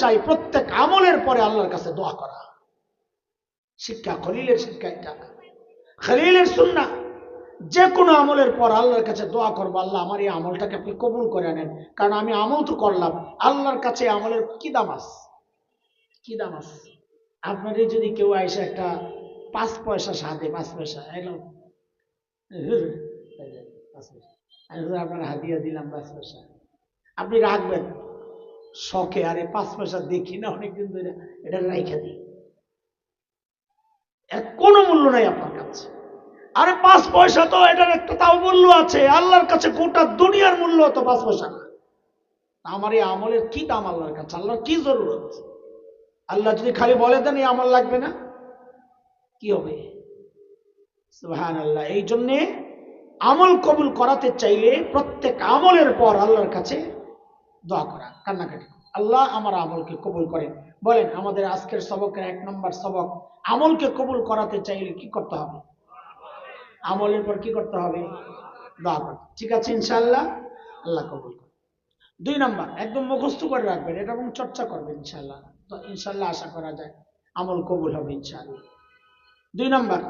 চাই, প্রত্যেক আমলের পরে আল্লাহর কাছে দোয়া করা। শিক্ষা খলিলের শিক্ষা এটা। খলিলের সুন্না যে কোনো আমলের পর আল্লাহর কাছে দোয়া করব, আল্লাহ আমার এই আমলটাকে আপনি কবুল করে নেন। কারণ আমি আমল তো করলাম, আল্লাহর কাছে আমলের কি দাম আছে কি দাম আছে আপনারই যদি কেউ এসে একটা পাঁচ পয়সা সাথে পাঁচ পয়সা এলো। আপনার হাদিয়া দিলাম পাঁচ পয়সা। আপনি রাখবেন। শখে, আরে পাঁচ পয়সা দেখি না, অনেকদিন ধরে এটা রাইখা দিই। এর কোনো মূল্য নাই আপনার কাছে। আরে পাঁচ পয়সা তো এটার একটা তাও মূল্য আছে, আল্লাহর কাছে গোটা দুনিয়ার মূল্য তো পাঁচ পয়সা না। আমার এই আমলের কি দাম আল্লাহর কাছে? আল্লাহর কি জরুরত? আল্লাহ যদি খালি বলে দেন, এই আমল লাগবে না? কি হবে? সুহান আল্লাহ এই জন্যে আমল কবুল করাতে চাইলে প্রত্যেক আমলের পর আল্লাহর কাছে দোয়া করা, কান্নাকাটি করা। আল্লাহ আমার আমলকে কবুল করেন। বলেন, আমাদের আজকের সবকের এক নম্বর সবক, আমলকে কবুল করাতে চাইলে কি করতে হবে? আমলের পর কি করতে হবে? দোয়া করতে ঠিক আছে, ইনশাআল্লাহ? আল্লাহ কবুল করে দুই নাম্বার, একদম মুখস্থ করে রাখবেন। এটা এবং চর্চা করবেন ইনশাল্লাহ তো ইনশাআল্লাহ আশা করা যায়, আমল কবুল হবে ইনশাল্লাহ দুই নাম্বার,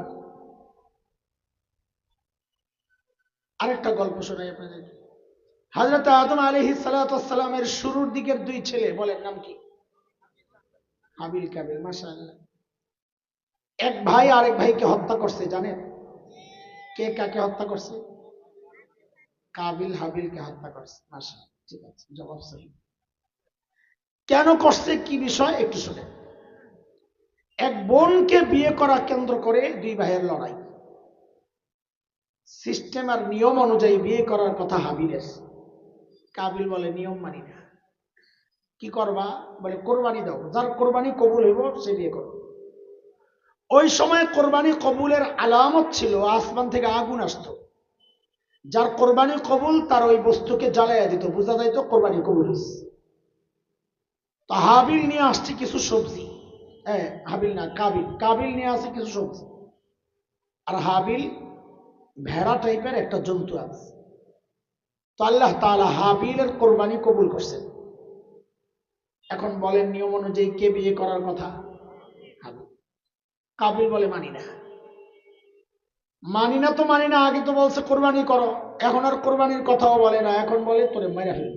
আরেকটা গল্প শোনাই আপনাদের হজরত আদম আলহি সালাতামের শুরুর দিকের দুই ছেলে বলেন, নাম কি? হাবিল কাবিল মাসা এক ভাই আরেক ভাইকে হত্যা করছে, জানেন? কে কাকে হত্যা করছে? কাবিল হাবিলকে হত্যা করছে মাসা ঠিক আছে, জবাব সহি। কেন করছে, কি বিষয়, একটু শুনে এক বোনকে বিয়ে করা কেন্দ্র করে দুই ভাইয়ের লড়াই। সিস্টেম আর নিয়ম অনুযায়ী বিয়ে করার কথা হাবিলের। কাবিল বলে, নিয়ম মানি না। কি করবা? বলে, কোরবানি দাও। যার কোরবানি কবুল হইব, সে বিয়ে করবে ওই সময় কোরবানি কবুলের আলামত ছিল, আসমান থেকে আগুন আসতো। যার কোরবানি কবুল, তার ওই বস্তুকে জ্বালাইয়া দিত। বোঝা যাইতো কোরবানি কবুল হয়েছে তো হাবিল নিয়ে আসছে কিছু সবজি। হ্যাঁ হাবিল না, কাবিল। কাবিল নিয়ে আসছে কিছু সবজি। আর হাবিল ভেড়া টাইপের একটা জন্তু আছে। আল্লাহ তাআলা হাবিলের কোরবানি কবুল করছেন। এখন বলেন নিয়ম অনুযায়ী কে বিয়ে করার কথা? কাবিল বলে মানি না। মানি না তো মানি না, আগে তো বলছে কোরবানি করো। এখন আর কোরবানির কথাও বলে না, এখন বলে তোরে মেরে ফেল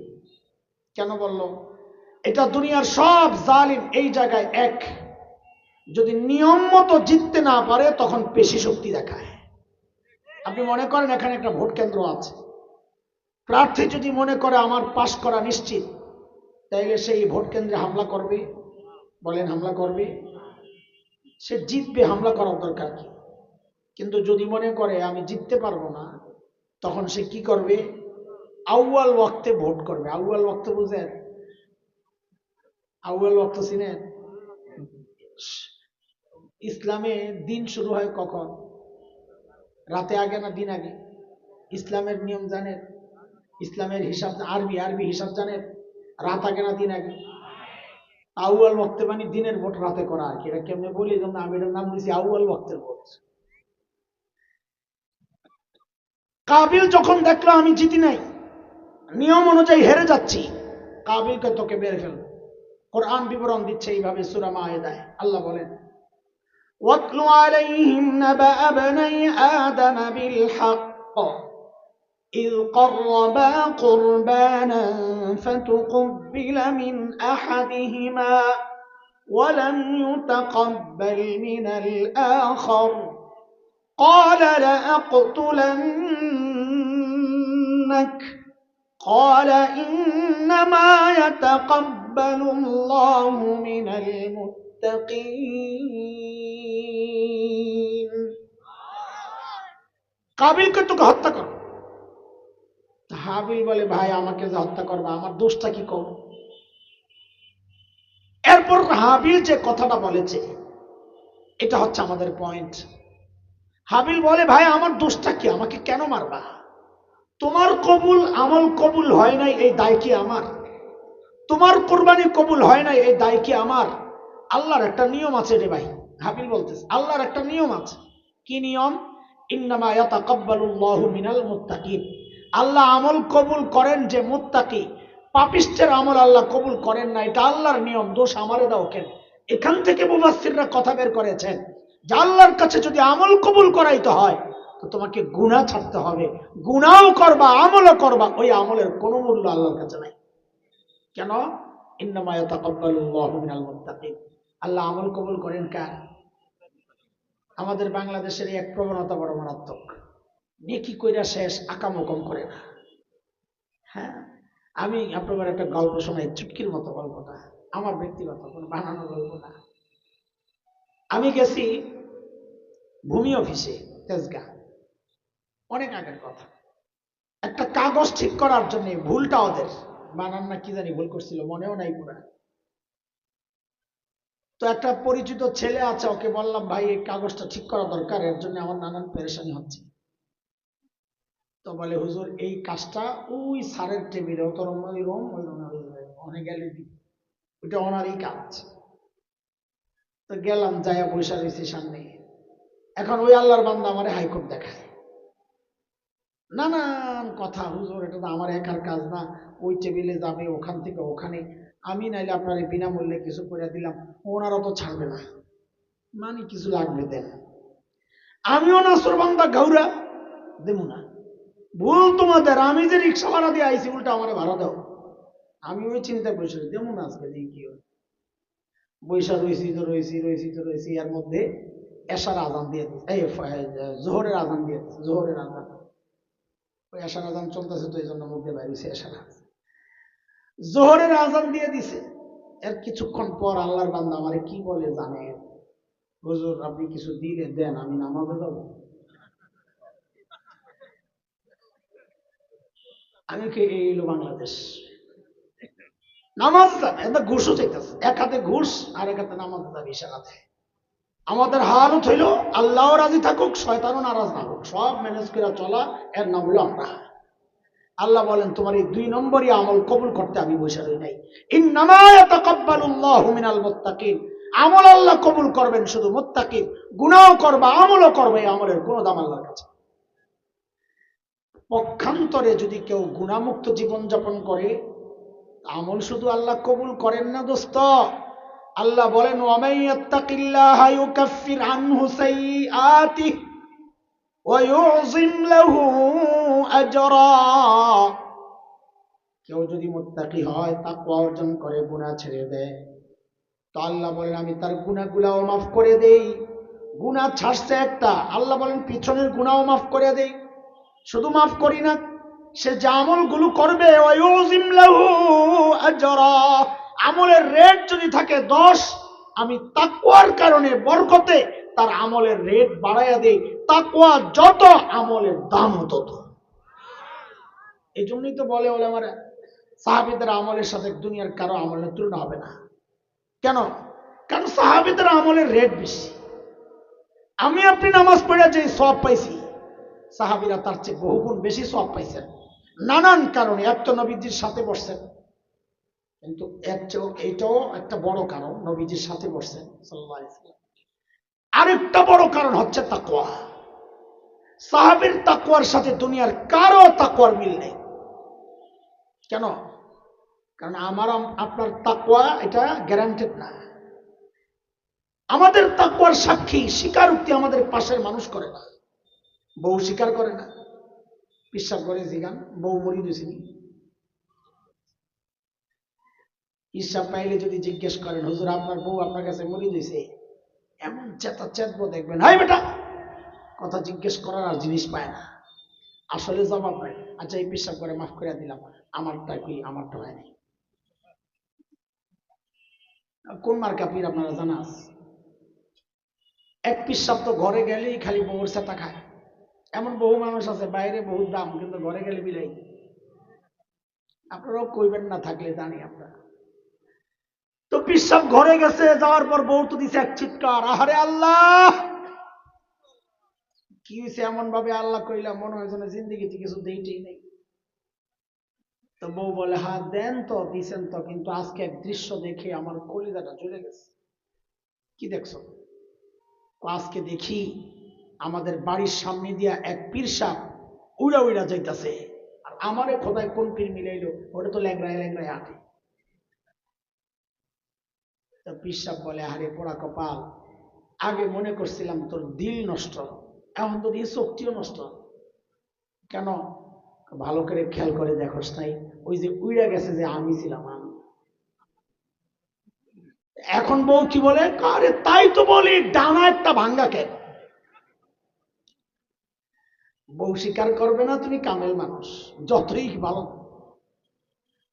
কেন বলল? এটা দুনিয়ার সব জালিম এই জায়গায় এক। যদি নিয়ম মতো জিততে না পারে, তখন পেশি শক্তি দেখায়। আপনি মনে করেন এখানে একটা ভোট কেন্দ্র আছে। প্রার্থী যদি মনে করে আমার পাশ করা নিশ্চিত, তাইলে সেই ভোট কেন্দ্রে হামলা করবে। বলেন, হামলা করবে? সে জিতবে, হামলা করার দরকার কি? কিন্তু যদি মনে করে আমি জিততে পারব না, তখন সে কি করবে? আউয়াল ওয়াক্তে ভোট করবে। আউয়াল ওয়াক্ত বুঝেন? আউয়াল ওয়াক্ত চিনেন? ইসলামে দিন শুরু হয় কখন? রাতে আগে না দিন আগে? ইসলামের নিয়ম জানেন? ইসলামের হিসাব আরবি আরবি হিসাব জানেন রাত আগে না দিন আগে আউয়াল ওয়াক্তে মানে দিনের ভোট রাতে করা আর কি এটা কেমনে বলি যেমন আমি এটার নাম দিয়েছি আউয়াল ওয়াক্তের ভোট কাবিল যখন দেখলো আমি জিতি নাই নিয়ম অনুযায়ী হেরে যাচ্ছি কাবিলকে তোকে বের ফেল কোরআন বিবরণ দিচ্ছে এইভাবে সুরা মায়েদায় আল্লাহ বলেন واتل عليهم نبأ ابني آدم بالحق إذ قربا قربانا فتقبل من أحدهما ولم يتقبل من الآخر. قال لأقتلنك. قال إنما يتقبل الله من المتقين. قابل को هتكر হাবিল বলে, ভাই, আমাকে যে হত্যা করবে, আমার দোষটা কি কম এরপর হাবিল যে কথাটা বলেছে, এটা হচ্ছে আমাদের পয়েন্ট হাবিল বলে, ভাই, আমার দোষটা কি? আমাকে কেন মারবা? তোমার কবুল, আমল কবুল হয় নাই, এই দায় কি আমার? তোমার কোরবানি কবুল হয় নাই, এই দায় কি আমার? আল্লাহর একটা নিয়ম আছে রে ভাই। হাবিল বলতেছে, আল্লাহর একটা নিয়ম আছে। কি নিয়ম? ইন্নামা ইয়াতাকাব্বালুল্লাহু মিনাল মুত্তাকিন। আল্লাহ আমল কবুল করেন যে মুত্তাকি। পাপিষ্টের আমল আল্লাহ কবুল করেন না, এটা আল্লাহর নিয়ম, দোষ আমারে দাও কেন? এখান থেকে মুবাসসিররা কথা বের করেছেন যে আল্লাহর কাছে যদি আমল কবুল করাইতে হয়, তো তোমাকে গুনাহ ছাড়তে হবে। গুনাও করবা, আমলও করবা, ওই আমলের কোনো মূল্য আল্লাহর কাছে নাই। কেন? আল্লাহ আমল কবুল করেন কার? আমাদের বাংলাদেশের এক প্রবণতা বড় মারাত্মক। নেকি কইরা শেষ আকামকম করে না। হ্যাঁ? আমি আপনার একটা গল্প শোনাই, চুটকির মতো গল্পটা। আমার ব্যক্তিগত, কোনো বানানো গল্প না। আমি গেছি ভূমি অফিসে, তেজগা। অনেক আগের কথা। একটা কাগজ ঠিক করার জন্য ভুলটা ওদের। বানান না, কি জানি ভুল করছিল, মনেও নাই পুরা। তো একটা পরিচিত ছেলে আছে, ওকে বললাম, ভাই, এই কাগজটা ঠিক করা দরকার, এর জন্য আমার নানান পেরেশানি হচ্ছে। তো বলে, হুজুর, এই কাজটা ওই সারের টেবিলে, ও তোর ওই রুম, ওই রুমে অনেক গেলে ওইটা ওনারই কাজ। তো গেলাম, যাইয়া বৈশা রয়েছি সামনে। এখন ওই আল্লাহর বান্দা আমারে হাইকোর্ট দেখায়। নানান কথা, হুজুর, এটা তো আমার একার কাজ না। ওই টেবিলে যাবে, ওখান থেকে ওখানে। আমি নাইলে আপনার বিনামূল্যে কিছু করে দিলাম ওনারা তো ছাড়বে না। মানে কিছু লাগবে দেন। আমিও না সুরবান্দা গাউরা দেবো না। ভুল তোমাদের আমি যে রিক্সা ভাড়া দিয়ে আইছি উল্টা আমার ভাড়া দাও। আমি ওই চিন্তা বসে রয়েছি, দেবো না আজকে দিয়ে কি হয়। বৈশা রয়েছি তো রয়েছি রয়েছি তো রয়েছি এর মধ্যে এশার আজান দিয়ে জোহরের আজান দিয়ে জোহরের আজান। ওই এশার আজান চলতেছে তো এই জন্য মধ্যে বাইরেছে এশার আজান। জোহরের আজান দিয়ে দিছে। এর কিছুক্ষণ পর আল্লাহর বান্দা আমারে কি বলে জানে? হুজুর আপনি কিছু দিলে দেন আমি নামাজে যাব। আমি কে এই এলো বাংলাদেশ? নামাজ যাবে এটা ঘুষও চাইতেছে এক হাতে ঘুষ আর এক হাতে নামাজ সে হাতে আমাদের হালত হইল, আল্লাহ রাজি থাকুক, শয়তানও নারাজ না হোক। সব ম্যানেজ করে চলা, এর নাম হলো আমরা। আল্লাহ বলেন, তোমার এই দুই নম্বরই আমল কবুল করতে আমি বসে রই নাই। মুত্তাকিন। আমল আল্লাহ কবুল করবেন শুধু মুত্তাকিন। গুনাহও করবা, আমলও করবে আমলের কোনো দাম আল্লাহর কাছে পক্ষান্তরে যদি কেউ গুণামুক্ত জীবনযাপন করে, আমল শুধু আল্লাহ কবুল করেন না দোস্ত। আল্লাহ বলেন কেউ যদি মোত্তাকি হয়, তাকওয়া অর্জন করে, গুনাহ ছেড়ে দেয়। তো আল্লাহ বলেন, আমি তার গুনাহগুলাও মাফ করে দেই। গুনাহ ছাড়ছে একটা। আল্লাহ বলেন, পিছনের গুনাহও মাফ করে দেই। শুধু মাফ করি না, সে যে আমলগুলো করবে আমলের রেট যদি থাকে দশ, আমি তাকওয়ার কারণে, বরকতে তার আমলের রেট বাড়াইয়া দেই। তাকওয়া যত, আমলের দাম তত। এই জন্যই তো বলে বলে আমার সাহাবিদের আমলের সাথে দুনিয়ার কারও আমলের তুলনা হবে না। কেন? কারণ সাহাবিদের আমলের রেট বেশি। আমি আপনি নামাজ পড়ে যে সব পাইছি সাহাবিরা তার চেয়ে বহুগুণ বেশি সব পাইছেন। নানান কারণে, এক তো নবীজির সাথে বসছেন, কিন্তু এইটাও একটা বড় কারণ, নবীজির সাথে বসছেন আরেকটা বড় কারণ হচ্ছে তাকওয়া। সাহাবীর তাকওয়ার সাথে দুনিয়ার কারও তাকওয়ার মিল নেই। কেন? কারণ আমার, আপনার তাকওয়া এটা গ্যারান্টেড না। আমাদের তাকওয়ার সাক্ষী, স্বীকারোক্তি আমাদের পাশের মানুষ করে না। বউ স্বীকার করে না। বিশ্বাস করে জিগান বউ মরি দিয়েছিনি হিসাব পাইলে যদি জিজ্ঞেস করেন, হুজুর, আপনার বউ আপনার কাছে মরি দিয়েছে এমন চেতা চেতবো দেখবেন, হাই বেটা! কথা জিজ্ঞেস করার আর জিনিস পায় না। আসলে জবাব নাই আচ্ছা এই বিশ্বাস করে মাফ করে দিলাম। আমারটা কি, আমারটা হয় নাই? কোন মার্কা পীর আপনারা জানা আছে? এক পিসাব তো ঘরে গেলেই খালি বউর সেটা খায়। এমন বহু মানুষ আছে, বাইরে বহুত দাম, কিন্তু ঘরে গেলে বিলাই আপনারাও কইবেন না থাকলে জানি আপনারা তো পিসাব ঘরে গেছে, যাওয়ার পর বউ তো দিছে এক চিৎকার, আহারে আল্লাহ! কি হয়েছে এমন ভাবে আল্লাহ কইলাম মনে হয় যেন জিন্দিগিতে কিছু দেইটেই নেই। তো বউ বলে হ্যাঁ দেন তো, দিছেন তো, কিন্তু আজকে এক দৃশ্য দেখে আমার কলিজাটা জ্বলে গেছে। কি দেখছ? আজকে দেখি আমাদের বাড়ির সামনে দিয়া এক পীর সাপ উড়া উড়া যাইতাছে। আর আমারে খোদায় কোন পীর মিলাইলো? ওটা তো ল্যাংরায় ল্যাংরায় আটে। তো পিসাব বলে, আরে পোড়া কপাল, আগে মনে করছিলাম তোর দিল নষ্ট, এখন তোর এই শক্তিও নষ্ট। কেন? ভালো করে খেয়াল করে দেখোস নাই, ওই যে উইড়া গেছে যে আমি ছিলাম আমি। এখন বউ কি বলে? আরে তাই তো বলি, ডানা একটা ভাঙ্গা কেন? বউ স্বীকার করবে না, তুমি কামেল মানুষ। যতই ভালো।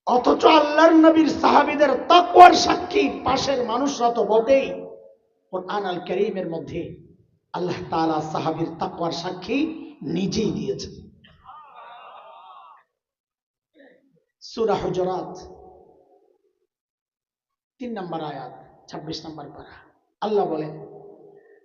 অথচ আল্লাহর নবীর সাহাবিদের তাকওয়ার সাক্ষী পাশের মানুষরা তো বটেই। কোরআন আল করিমের মধ্যে আল্লাহ তাআলা সাহাবীর তাকওয়ার সাক্ষী নিজেই দিয়েছেন। সূরা হুজুরাত, তিন নম্বর আয়াত, ছাব্বিশ নম্বর পারা। আল্লাহ বলেন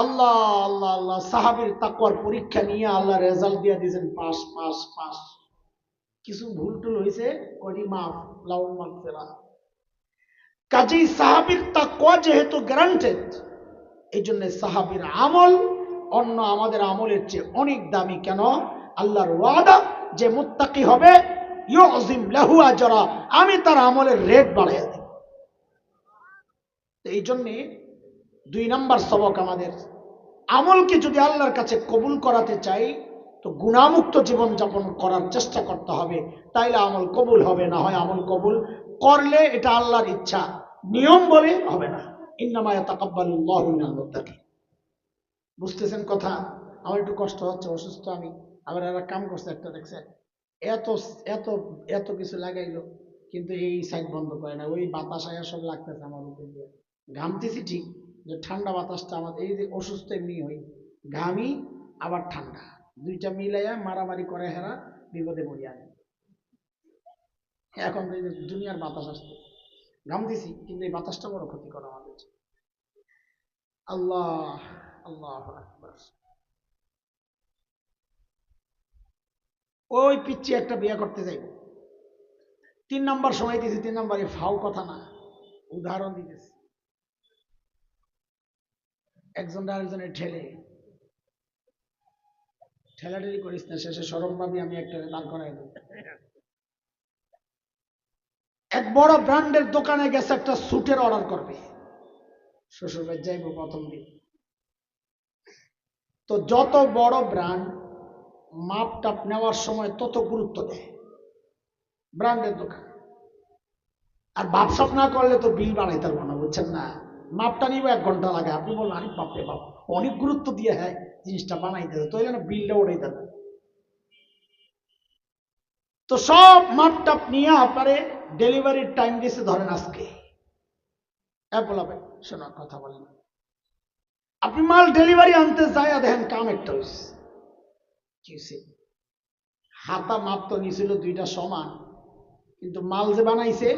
আল্লাহ আল্লাহ আল্লাহ, সাহাবির তাকওয়ার পরীক্ষা নিয়ে আল্লাহ রেজাল্ট দিয়ে দিয়েছেন পাস পাস পাস কিছু ভুল টুল হয়েছে কটি মাফ লাউ মাগফিরা কাজেই সাহাবির তাকওয়া যেহেতু গ্যারান্টেড এই জন্য সাহাবির আমল অন্য আমাদের আমলের চেয়ে অনেক দামি। কেন? আল্লাহর ওয়াদা, যে মুত্তাকি হবে, ইউজিম লাহু আজরা, আমি তার আমলের রেট বাড়াইয়া দেব। এই জন্যে দুই নাম্বার সবক আমাদের। আমলকে যদি আল্লাহর কাছে কবুল করাতে চাই, তো গুণামুক্ত জীবন যাপন করার চেষ্টা করতে হবে। তাইলে আমল কবুল হবে, না হয় আমল কবুল করলে এটা আল্লাহর ইচ্ছা। নিয়ম বলে হবে না। ইন্নামায়া তাকাব্বালুল্লাহু মিনাল বুঝতেছেন কথা? আমার একটু কষ্ট হচ্ছে, অসুস্থ আমি। আবার এরা কাম করছে একটা, দেখছেন? এত এত এত কিছু লাগাইলো, কিন্তু এই সাইড বন্ধ করে না। ওই বাতাস আয়া সব লাগতেছে আমার উপর দিয়ে। ঘামতেছি ঠিক। যে ঠান্ডা বাতাসটা আমাদের, এই যে অসুস্থ এমনি হই ঘামি, আবার ঠান্ডা। দুইটা মিলাইয়া মারামারি করে হেরা, বিপদে পড়ি আমি এখন তো এই যে দুনিয়ার বাতাস আসছে। ঘামতেছি কিন্তু এই বাতাসটা বড় ক্ষতি করে আমাদের আল্লাহ আল্লাহ ওই পিচ্ছি একটা বিয়ে করতে যাইব। তিন নম্বর সময় দিয়েছি তিন নম্বরে ফাও কথা না, উদাহরণ দিতেছি। একজন আরেকজনের ঠেলে। ঠেলাঠেলি করিস না, শেষে সরম পাবি, আমি একটা দাঁড় করাই এক বড় ব্র্যান্ডের দোকানে গেছে একটা স্যুটের অর্ডার করবে। শ্বশুরবাড়ি যাইব প্রথম দিন। তো যত বড় ব্র্যান্ড মাপ টাপ নেওয়ার সময় তত গুরুত্ব দেয়। ব্র্যান্ডের দোকান। আর বাপসাপ না করলে তো বিল বাড়াইতে পারব না, বুঝছেন না? মাপটা নিব এক ঘণ্টা লাগে। আপনি বললেন, আরে বাপরে বাপ, অনেক গুরুত্ব দিয়ে হ্যাঁ জিনিসটা বানাইতে তো না বিলটা দেবে তো সব মাপ টাপ নিয়ে আপনারে ডেলিভারির টাইম দিয়েছে ধরেন আজকে। বলাবে কথা বলেন আপনি মাল ডেলিভারি আনতে যায় দেখেন কাম একটা হয়েছে হাতা মাপ তো নিছিল দুইটা সমান, কিন্তু মাল যে বানাইছে,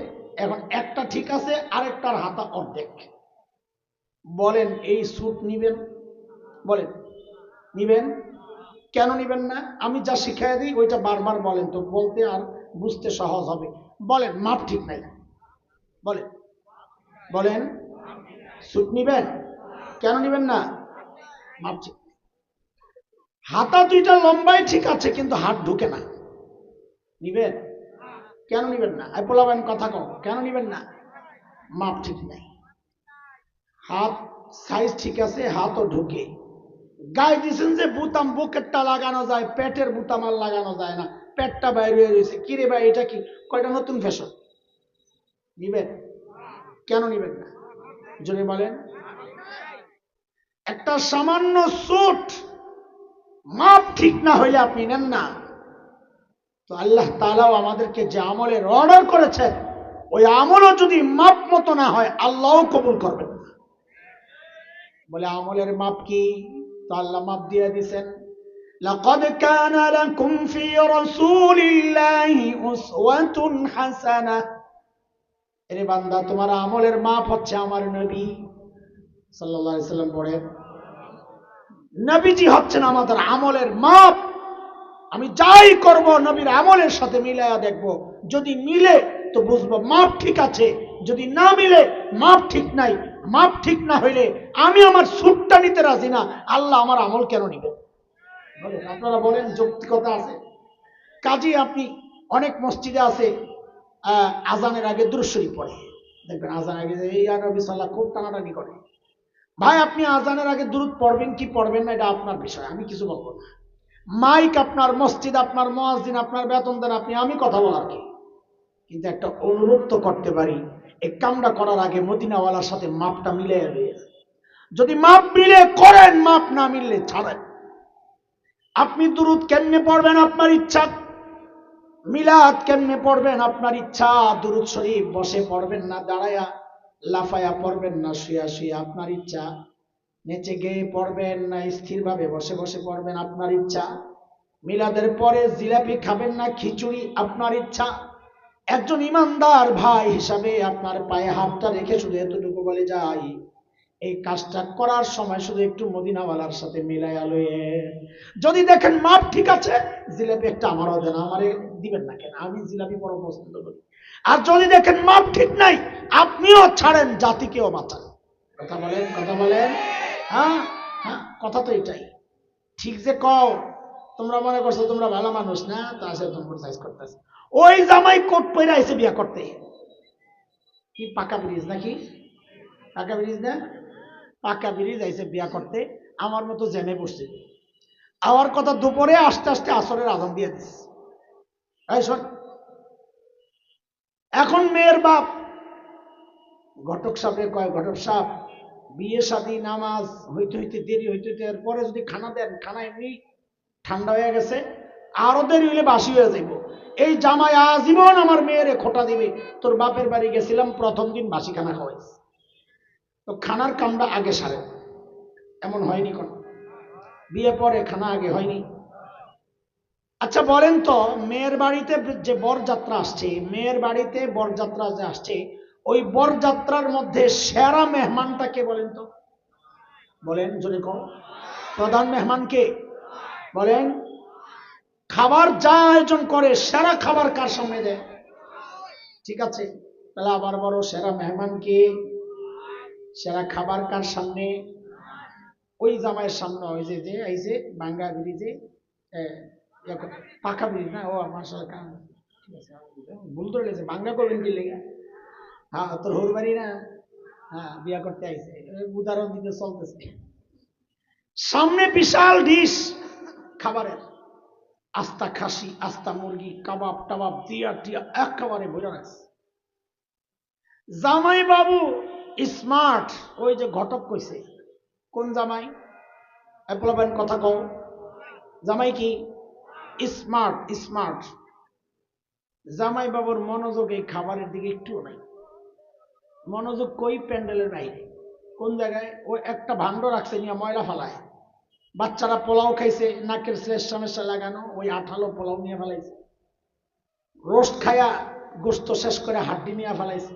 এখন একটা ঠিক আছে, আরেকটার হাতা অর্ধেক। বলেন, এই স্যুট নিবেন? বলেন, নিবেন? কেন নিবেন না? আমি যা শিখাই দিই, ওইটা বারবার বলেন তো, বলতে আর বুঝতে সহজ হবে। বলেন, মাপ ঠিক নাই। বলেন বলেন, স্যুট নিবেন? কেন নিবেন না? মাপ ঠিক হাতা দুইটা লম্বাই ঠিক আছে, কিন্তু হাত ঢুকে না। নিবেন? কেন নিবেন না? আই কথা কম কেন নিবেন না? মাপ ঠিক নাই। হাত সাইজ ঠিক আছে, হাতও ঢুকে। গায়ে দিয়েছেন যে বুতাম, বুকেরটা লাগানো যায়, পেটের বুতাম আর লাগানো যায় না। পেটটা বাইরে হয়ে রয়েছে। কিরে ভাই, এটা কি? কয়টা নতুন ফ্যাশন নিবেন? কেন নিবেন না? জোরে বলেন। একটা সামান্য স্যুট মাপ ঠিক না হইলে আপনি নেন না। তো আল্লাহ তালাও আমাদেরকে যে আমলের অর্ডার করেছেন, ওই আমলও যদি মাপ মতো না হয়, আল্লাহও কবুল করবেন। বলে আমলের মাপ কি তো আল্লাহ মাপ দিয়ে দিছেন لقد كان لكم في رسول الله أسوة حسنة এরে বান্দা তোমার আমলের মাপ হচ্ছে আমার নবী সাল্লাল্লাহু আলাইহি সাল্লাম পড়ে নবীজি হচ্ছেন আমাদের আমলের মাপ আমি যাই করব নবীর আমলের সাথে মিলাইয়া দেখব যদি মিলে তো বুঝবো মাপ ঠিক আছে যদি না মিলে মাপ ঠিক নাই মাপ ঠিক না হইলে আমি আমার সুটটা নিতে রাজি না, আল্লাহ আমার আমল কেন নিবে? আপনারা বলেন, যৌক্তিকতা আছে? কাজী, আপনি অনেক মসজিদে আছে আজানের আগে দুরুশ্বরী পড়ে। দেখবেন আজান আগে এই নবী সাল্লাহ, খুব টানাটানি করে। ভাই, আপনি আজানের আগে দূরত পড়বেন কি পড়বেন না, এটা আপনার বিষয়, আমি কিছু বলব না। মাইক আপনার, মসজিদ আপনার মসজিদ আপনার, বেতন দেন আপনি, আমি কথা বলার কি? কিন্তু একটা অনুরোধ তো করতে পারি এই কামটা করার আগে মদিনাওয়ালার সাথে মাপটা মিলে যাবে যদি মাপ মিলে করেন, মাপ না মিললে ছাড়েন। আপনি দুরুদ কেমনে পড়বেন? আপনার ইচ্ছা। মিলাদ কেমনে পড়বেন? আপনার ইচ্ছা। দুরুদ শরীফ বসে পড়বেন না, দাঁড়ায়া লাফায়া পড়বেন না, শুয়া শুয়া। আপনার ইচ্ছা। নেচে গেয়ে পড়বেন না, স্থিরভাবে বসে বসে পড়বেন, আপনার ইচ্ছা। মিলাদের পরে জিলাপি খাবেন না, খিচুড়ি, আপনার ইচ্ছা। একজন ইমানদার ভাই হিসাবে আপনার পায়ে হাতটা রেখে শুধু এতটুকু বলে যাই, এই কাজটা করার সময় শুধু একটু মদিনাওয়ালার সাথে মিলাইয়া লয়ে যদি দেখেন মাপ ঠিক আছে, জিলাপি একটা আমারও দেন, আমারে দিবেন না কেন? আমি জিলাপি বড় পছন্দ করি। আর যদি দেখেন মাপ ঠিক নাই, আপনিও ছাড়েন, জাতিকেও বাঁচান। কথা বলেন কথা বলেন। হ্যাঁ হ্যাঁ কথা তো এটাই। ঠিক যে কও, তোমরা মনে করছ তোমরা ভালো মানুষ না? তা সে তোমরা সাইজ করতেছে। ওই জামাই কোট পরে আইসে বিয়া করতে। কি পাকা ব্রিজ নাকি? পাকা ব্রিজ না? পাকা ব্রিজ আইসে বিয়া করতে, আমার মতো জেনে বসছে আমার কথা দুপুরে আস্তে আস্তে আসরের আজান দিয়ে দিস এখন মেয়ের বাপ, ঘটক সাহেবের কয়, ঘটক সাহেব, বিয়ে শাদী নামাজ, হইতে হইতে দেরি হইতে হইতে এরপরে যদি খানা দেন, খানা এমনি ঠান্ডা হয়ে গেছে আরও দেরি বাসি হয়ে যাইব। এই জামাই আজীবন আমার মেয়েরে খোটা দিবে। তোর বাপের বাড়ি গেছিলাম, প্রথম দিন বাসি খানা খাওয়াইস তো খানার কামটা আগে সারে। এমন হয়নি কোন। বিয়ে পরে খানা আগে হয়নি। আচ্ছা বলেন তো, মেয়ের বাড়িতে যে বরযাত্রা আসছে, মেয়ের বাড়িতে বরযাত্রা যে আসছে, ওই বরযাত্রার মধ্যে সেরা মেহমানটা কে বলেন তো? বলেন জোরে কম প্রধান মেহমান কে? বলেন খাবার যা আয়োজন করে সেরা খাবার কার সামনে দেয়? ঠিক আছে? তাহলে আবার বড় সেরা মেহমান কে? সেরা খাবার কার সামনে? ওই জামাইয়ের সামনে ওই যে যে এই যে বাঙ্গা ব্রিজে ইয়ে পাকা ব্রিজ না? ও ঠিক আছে, ভুল ধরে লেগেছে বাঙ্গা করবেন কি লেগে? হ্যাঁ তোর হোর বাড়ি না? হ্যাঁ বিয়া করতে আইছে। উদাহরণ দিতে চলতেছে। সামনে বিশাল ডিশ খাবারের। আস্তা খাসি, আস্তা মুরগি, কাবাব, টাবাব দিয়া টিয়া একেবারে ভরে রাখছে জামাই বাবু স্মার্ট ওই যে ঘটক কইছে। কোন জামাই? এপলাবেন কথা কও। জামাই কি? স্মার্ট স্মার্ট জামাই বাবুর মনোযোগ এই খাবারের দিকে একটুও নাই। মনোযোগ কই প্যান্ডেলের বাইরে? কোন জায়গায়? ও একটা ভাণ্ড রাখছে নিয়ে ময়লা ফালায়। বাচ্চারা পোলাও খাইছে, নাকের শ্লেষ সমস্যা লাগানো, ওই আঠালো পোলাও নিয়ে ফেলাইছে। রোস্ট খায়া গোস্ত শেষ করে হাড্ডি নিয়ে ফেলাইছে।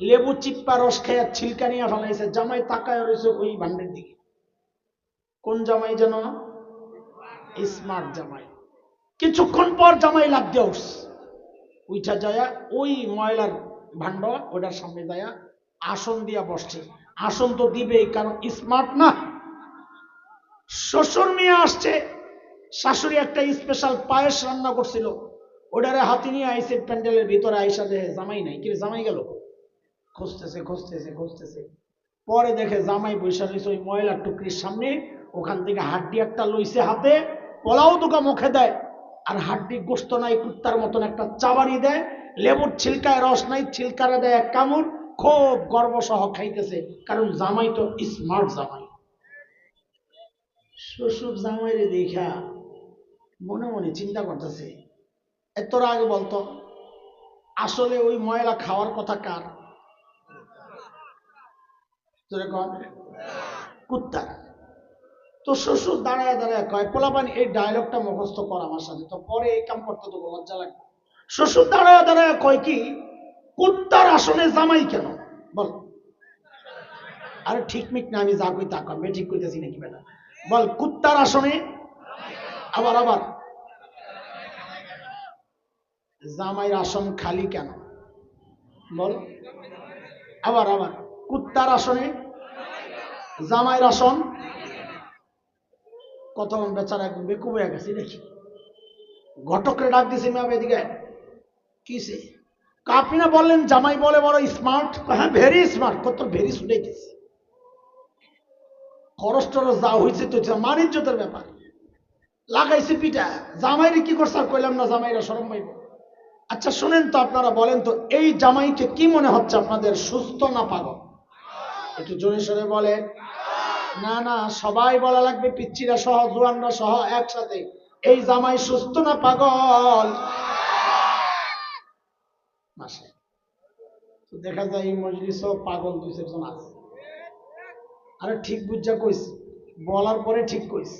লেবু চিপ্পা রস খায়া ছিলকা নিয়ে ফেলাইছে। জামাই তাকায় রয়েছে ওই ভান্ডের দিকে। কোন জামাই যেন স্মার্ট জামাই। কিছুক্ষণ পর জামাই লাভ দিয়ে উঠছে। উইঠা যায়া ওই ময়লার ভাণ্ড ওটার সামনে যায়া আসন দিয়া বসছে। আসন তো দিবেই, কারণ স্মার্ট না। শ্বশুর মেয়ে আসছে। শাশুড়ি একটা স্পেশাল পায়েস রান্না করছিল। ওটারে হাতি নিয়ে আইসে প্যান্ডেলের ভিতরে আইসা দেখে জামাই নাই। কি জামাই গেল? খুঁজতেছে খুঁজতেছে খুঁজতেছে। পরে দেখে জামাই বৈশা রয়েছে ওই ময়লার টুকরির সামনে। ওখান থেকে হাড্ডি একটা লইছে হাতে, পোলাও দুকা মুখে দেয়। আর হাড্ডি গোস্ত নাই, কুত্তার মতন একটা চাবানি দেয়। লেবুর ছিলকায় রস নাই, ছিলকারে দেয় এক কামড় খুব গর্ব সহ খাইতেছে। কারণ জামাই তো স্মার্ট জামাই। শ্বশুর জামাইরে দেখা মনে মনে চিন্তা করতেছে এ তোরা আগে বলতো, আসলে ওই ময়লা খাওয়ার কথা কার? কুত্তার তো শ্বশুর দাঁড়ায় দাঁড়ায় কয় পোলাপান এই ডায়লগটা মুখস্থ কর আমার সাথে, তো পরে এই কাম করতে তো লজ্জা লাগবে। শ্বশুর দাঁড়ায় দাঁড়ায় কয়, কি? কুত্তার আসনে জামাই কেন? বল। আরে ঠিক মিক না, আমি যা কই তা কম ঠিক কইতেছি নাকি বেটা বল, কুত্তার আসনে? আবার আবার। জামাইয়ের আসন খালি কেন? বল। আবার আবার। কুত্তার আসনে? জামাইয়ের আসন? কত বেচারা বেকুব হয়ে গেছে দেখি ঘটকরে ডাক দিছে ম্যাম এদিকে কিসে আপনি না বললেন, জামাই বলে বড় স্মার্ট হ্যাঁ ভেরি স্মার্ট কত ভেরি শুনে গেছে খরচ টরচ যা হয়েছে তো মানিজ্যতের ব্যাপার। লাগাইছে পিঠা। জামাইরে কি করছে আর কইলাম না, জামাইরা সরম পাইব। আচ্ছা শুনেন তো আপনারা বলেন তো, এই জামাইকে কি মনে হচ্ছে আপনাদের সুস্থ না পাগল? একটু জোরে সরে বলে না না, সবাই বলা লাগবে পিচ্ছিরা সহ, জুয়ানরা সহ একসাথে। এই জামাই সুস্থ না পাগল? দেখা যায় এই মজলিসও পাগল দুই চারজন আছে। আরে ঠিক বুঝা কইস, বলার পরে ঠিক কইস।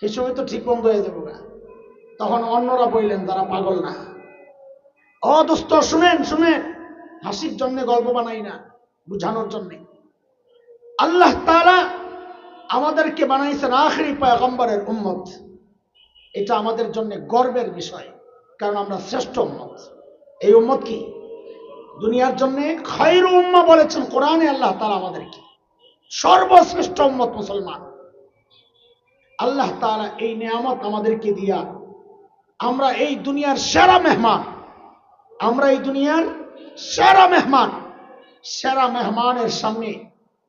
সেই সময় তো ঠিক বন্ধ হয়ে যাব গা। তখন অন্যরা বললেন যারা পাগল না। ও দোস্ত, শুনেন শুনেন। হাসির জন্য গল্প বানাই না, বুঝানোর জন্যে। আল্লাহ তাআলা আমাদেরকে বানাইছেন আখরি পয়গম্বরের উম্মত। এটা আমাদের জন্য গর্বের বিষয়, কারণ আমরা শ্রেষ্ঠ উম্মত। এই উম্মত কি? দুনিয়ার জন্য খৈর উম্মা বলেছেন কোরআনে আল্লাহ তাআলা আমাদেরকে। সর্বশ্রেষ্ঠ উম্মত মুসলমান। আল্লাহ তাআলা এই নিয়ামত আমাদেরকে দিয়া আমরা এই দুনিয়ার সেরা মেহমান, আমরা এই দুনিয়ার সেরা মেহমান, সেরা মেহমানের সামনে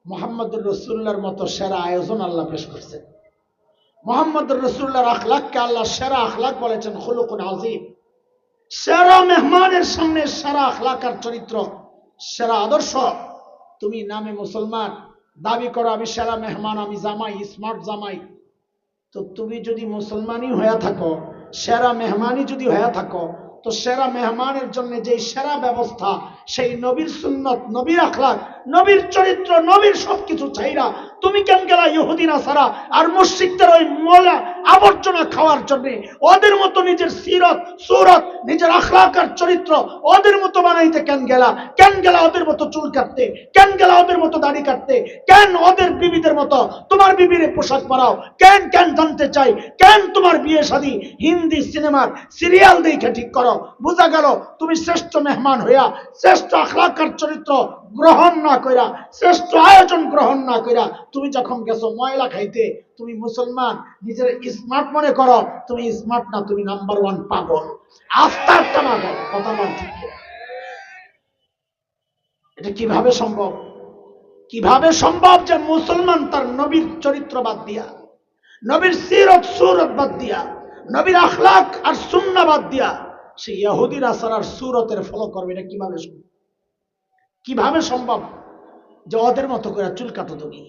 মোহাম্মদুর রসুল্লার মতো সেরা আয়োজন আল্লাহ পেশ করছেন। মোহাম্মদুর রসুল্লাহর আখলাককে আল্লাহ সেরা আখলাক বলেছেন, খুলুকুন আজিম সেরা মেহমানের সামনে সেরা আখলাক আর চরিত্র, সেরা আদর্শ, তুমি নামে মুসলমান দাবি করো, আমি সেরা মেহমান, আমি জামাই স্মার্ট জামাই। তো তুমি যদি মুসলমানই হয়ে থাকো, সেরা মেহমানই যদি হয়ে থাকো, তো সেরা মেহমানের জন্য যেই সেরা ব্যবস্থা, সেই নবীর সুন্নত, নবীর আখলাক নবীর চরিত্র, নবীর সবকিছু চাইরা তুমি কেন গেলা ইহুদিনা সারা আর মুশরিকদের ওই ময়লা আবর্জনা খাওয়ার জন্য? ওদের মতো নিজের সিরত, সুরত, নিজের আখলাক আর চরিত্র ওদের মতো বানাইতে কেন গেলা? কেন গেলা ওদের মতো চুল কাটতে? কেন গেলা ওদের মতো দাড়ি কাটতে? কেন ওদের বিবিদের মতো তোমার বিবির পোশাক পরাও? কেন কেন জানতে চাই? কেন তোমার বিয়ে শাদী হিন্দি সিনেমার সিরিয়াল দেখে ঠিক করো। বোঝা গেল তুমি শ্রেষ্ঠ মেহমান হইয়া শ্রেষ্ঠ আখলাকার চরিত্র গ্রহণ না কইরা, শ্রেষ্ঠ আয়োজন গ্রহণ না কইরা তুমি যখন গেছো ময়লা খাইতে, তুমি মুসলমান, নিজের স্মার্ট মনে করো, তুমি স্মার্ট না, তুমি নাম্বার ওয়ান পাগল। একটা পাগল কথা বল ঠিক এটা কীভাবে সম্ভব? কীভাবে সম্ভব যে মুসলমান তার নবীর চরিত্র বাদ দিয়া, নবীর সিরত, সুরত বাদ দিয়া, নবীর আখলাক আর সুন্না বাদ দিয়া, সে ইহুদির আসার আর সুরতের ফলো করবে, এটা কীভাবে সম্ভব? কীভাবে সম্ভব যে ওদের মতো করে চুল কাটো তুমি?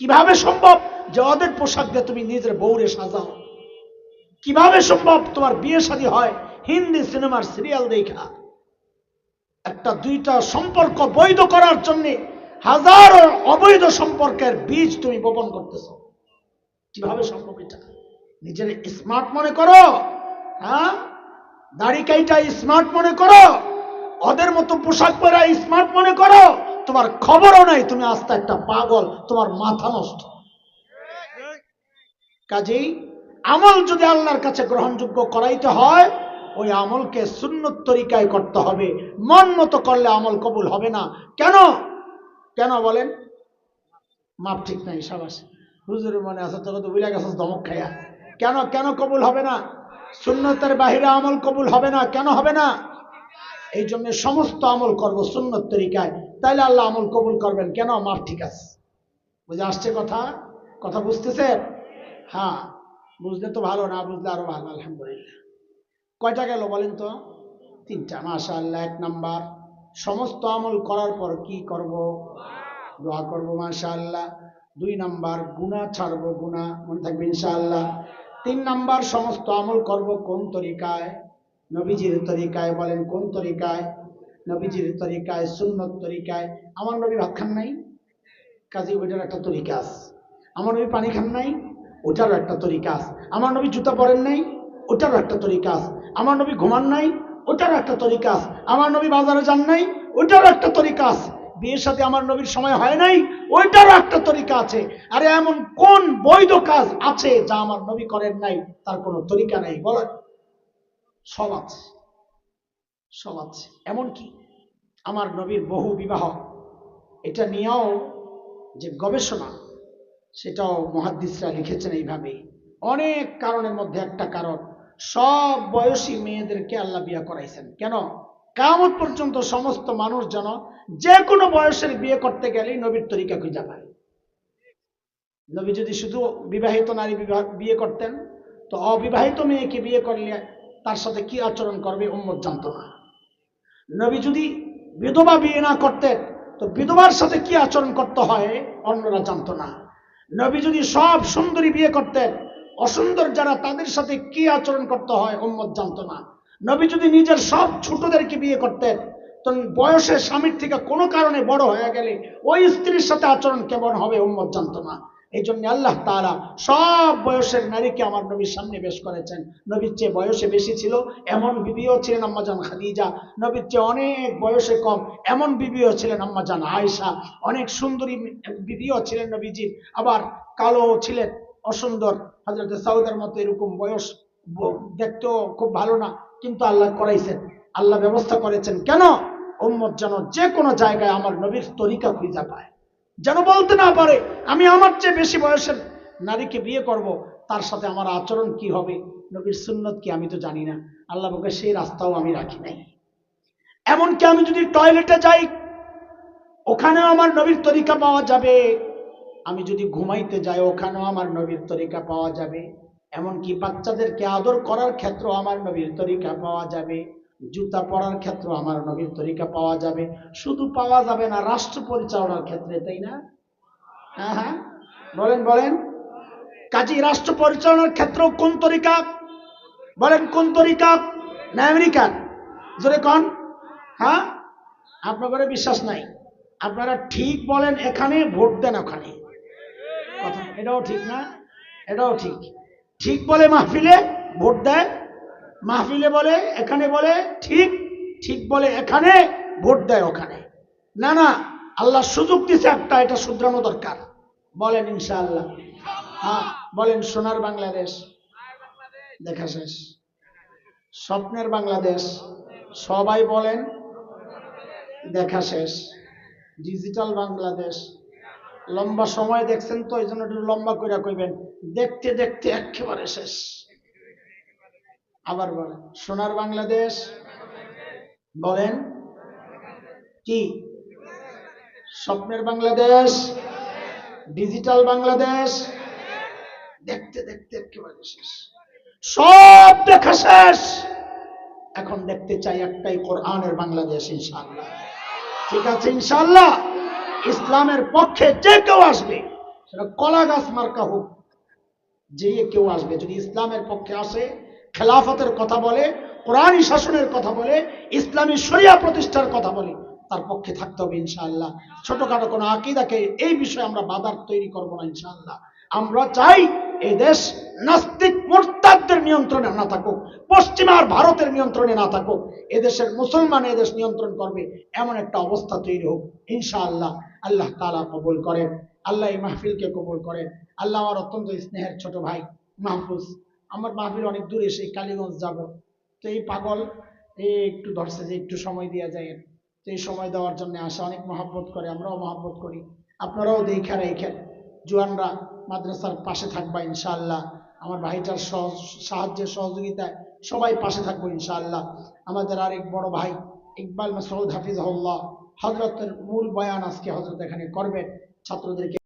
কীভাবে সম্ভব যে ওদের পোশাক দিয়ে তুমি নিজের বউরে সাজাও? কীভাবে সম্ভব তোমার বিয়ে শাদী হয় হিন্দি সিনেমার সিরিয়াল দেখা? একটা দুইটা সম্পর্ক বৈধ করার জন্য হাজারো অবৈধ সম্পর্কের বীজ তুমি বপন করতেছ। কীভাবে সম্ভব এটা? নিজের স্মার্ট মনে করো হ্যাঁ? দাড়ি কাইটা স্মার্ট মনে করো ওদের মতো পোশাক পরা স্মার্ট মনে করো, তোমার খবরও নাই, তুমি আস্তে একটা পাগল, তোমার মাথা নষ্ট। কাজেই আমল যদি আল্লাহর কাছে গ্রহণযোগ্য করাইতে হয়, ওই আমলকে সুন্নত তরিকায় করতে হবে। মন মতো করলে আমল কবুল হবে না। কেন? কেন বলেন? মাপ ঠিক নাই সাবাস হুজুরের মনে আছে, তোকে তো বুঝে গেছিস দমক খাইয়া। কেন? কেন কবুল হবে না? সুন্নতের বাহিরে আমল কবুল হবে না? কেন হবে না? এই জন্য সমস্ত আমল করব সুন্নত তরিকায়। তাইলে আল্লাহ আমল কবুল করবেন। কেন? আমার ঠিক আছে। বুঝে আসছে কথা? কথা বুঝতেছে? হ্যাঁ। বুঝলে তো ভালো, না বুঝলে আরও ভালো, আলহামদুলিল্লাহ। কয়টা গেল বলেন তো? তিনটা। মাশা আল্লাহ এক নাম্বার। সমস্ত আমল করার পর কি করব? দোয়া করব মাশা আল্লাহ দুই নাম্বার গুণা ছাড়বো গুণা মনে থাকবে, ইনশাআল্লাহ। তিন নাম্বার, সমস্ত আমল করব কোন তরিকায়? নবীজির তরিকায় বলেন, কোন তরিকায়? নবীজির তরিকায়, সুন্নত তরিকায়। আমার নবী ভাত খান নাই? কাজী ওইটার একটা তরিকা আছে। আমার নবী পানি খান নাই? ওটারও একটা তরিকা আছে। আমার নবী জুতা পরেন নাই? ওটারও একটা তরিকা আছে। আমার নবী ঘুমান নাই? ওটারও একটা তরিকা আছে। আমার নবী বাজারে যান নাই? ওটারও একটা তরিকা আছে। বিয়ের সাথে আমার নবীর সময় হয় নাই? ওইটারও একটা তরিকা আছে। আরে এমন কোন বৈধ কাজ আছে যা আমার নবী করেন নাই? তার কোনো তরিকা নেই। বলেন। সব আছে সব আছে। এমন কি আমার নবীর বহু বিবাহ, এটা নিয়েও যে গবেষণা, সেটাও মহাদ্দিসরা লিখেছেন এইভাবে। অনেক কারণের মধ্যে একটা কারণ, সব বয়সী মেয়েদেরকে আল্লাহ বিয়া করাইছেন। কেন? কামত পর্যন্ত সমস্ত মানুষ যেন যে কোনো বয়সের বিয়ে করতে গেলেই নবীর তরিকা খুঁজে পায়। নবী যদি শুধু বিবাহিত নারী বিবাহ বিয়ে করতেন, তো অবিবাহিত মেয়েকে বিয়ে করলে তার সাথে কি আচরণ করবে উম্মত জানতো না। নবী যদি বিধবা বিয়ে না করতেন তো বিধবার সাথে কি আচরণ করতে হয় অন্যরা জানতো না। নবী যদি সব সুন্দরী বিয়ে করতেন অসুন্দর যারা তাদের সাথে কি আচরণ করতে হয় উম্মত জানতো না। নবী যদি নিজের সব ছোটদেরকে বিয়ে করতেন তো বয়সে স্বামীর থেকে কোনো কারণে বড় হয়ে গেলে ওই স্ত্রীর সাথে আচরণ কেমন হবে উম্মত জানতো না। এই জন্য আল্লাহ তারা সব বয়সের নারীকে আমার নবীর সামনে বেশ করেছেন। নবীর চেয়ে বয়সে বেশি ছিল, এমন বিবিও ছিলেন আম্মাজান খাদিজা। নবীর চেয়ে অনেক বয়সে কম, এমন বিবিও ছিলেন আম্মাজান আয়েশা। অনেক সুন্দরী বিবিও ছিলেন নবীজির, আবার কালো ছিলেন, অসুন্দর। হজরত সাউদের মতো এরকম বয়স দেখতেও খুব ভালো না, কিন্তু আল্লাহ করাইছেন। আল্লাহ ব্যবস্থা করেছেন। কেন? উম্মত যেন যে কোনো জায়গায় আমার নবীর তরিকা খুঁজে পায়। যেন বলতে না পারে, আমি আমার চেয়ে বেশি বয়সের নারীকে বিয়ে করব, তার সাথে আমার আচরণ কি হবে, নবীর সুন্নত কি আমি তো জানি না। আল্লাহ বকে সেই রাস্তাও আমি রাখি নাই। এমনকি আমি যদি টয়লেটে যাই, ওখানেও আমার নবীর তরিকা পাওয়া যাবে। আমি যদি ঘুমাইতে যাই, ওখানেও আমার নবীর তরিকা পাওয়া যাবে। এমনকি বাচ্চাদেরকে আদর করার ক্ষেত্রেও আমার নবীর তরিকা পাওয়া যাবে। জুতা পরার ক্ষেত্রে আমার নবীর তরিকা পাওয়া যাবে। শুধু পাওয়া যাবে না, রাষ্ট্র পরিচালনার ক্ষেত্রে, তাই না? হ্যাঁ হ্যাঁ। বলেন বলেন। কাজী, রাষ্ট্র পরিচালনার ক্ষেত্র কোন তরিকা? বলেন, কোন তরিকা? না আমেরিকান? জোরে কন। হ্যাঁ? আপনার বিশ্বাস নাই। আপনারা ঠিক বলেন এখানে, ভোট দেন ওখানে। কথা এটাও ঠিক না? এটাও ঠিক। ঠিক বলে মাহফিলে ভোট দেয় মাহফিলে বলে, এখানে বলে, ঠিক ঠিক বলে এখানে, ভোট দেয় ওখানে। না না আল্লাহ সুযোগ দিছে একটা, এটা শুধরানো দরকার। বলেন ইনশাআল্লাহ। হ্যাঁ বলেন সোনার বাংলাদেশ। দেখা শেষ। স্বপ্নের বাংলাদেশ। সবাই বলেন, দেখা শেষ। ডিজিটাল বাংলাদেশ। লম্বা সময় দেখছেন তো, এই জন্য একটু লম্বা করে কইবেন। দেখতে দেখতে একেবারে শেষ। আবার বলেন, সোনার বাংলাদেশ বলেন কি? স্বপ্নের বাংলাদেশ, ডিজিটাল বাংলাদেশ, দেখতে দেখতে একেবারে শেষ। সব দেখা শেষ। এখন দেখতে চাই একটাই, কোরআনের বাংলাদেশ ইনশাল্লাহ ঠিক আছে ইনশাল্লাহ ইসলামের পক্ষে যে কেউ আসবে, সেটা কলা গাছ মার্কা হোক, যে কেউ আসবে, যদি ইসলামের পক্ষে আসে খেলাফতের কথা বলে কোরআনী শাসনের কথা বলে, ইসলামী শরিয়া প্রতিষ্ঠার কথা বলে, তার পক্ষে থাকতে হবে ইনশাআল্লাহ। ছোটখাটো কোনো আকিদাকে এই বিষয়ে আমরা বাধার তৈরি করব না ইনশাআল্লাহ। আমরা চাই এই দেশ নাস্তিক মোরতাদদের নিয়ন্ত্রণে না থাকুক পশ্চিমার ভারতের নিয়ন্ত্রণে না থাকুক, এদেশের মুসলমান এদেশ নিয়ন্ত্রণ করবে, এমন একটা অবস্থা তৈরি হোক ইনশাআল্লাহ। আল্লাহ তাআলা কবুল করেন, আল্লাহ এই মাহফিলকে কবুল করেন। আল্লাহ আমার অত্যন্ত স্নেহের ছোট ভাই মাহফুজ আমার মাহফিল অনেক দূরে, সেই কালীগঞ্জ যাব। তো এই পাগল এই একটু ধরছে যে একটু সময় দেওয়া যায়। তো এই সময় দেওয়ার জন্য আসে অনেক মহাব্বত করে, আমরাও মহাব্বত করি। আপনারাও দেখা রেখেন জুয়ানরা মাদ্রাসার পাশে থাকবা ইনশাআল্লাহ। আমার ভাইটার সহ- সাহায্যে সহযোগিতায় সবাই পাশে থাকব ইনশাআল্লাহ। আমাদের আরেক বড় ভাই, ইকবাল মাসউদ হাফিজ হজরতের মূল বয়ান আজকে হজরত এখানে করবেন। ছাত্রদেরকে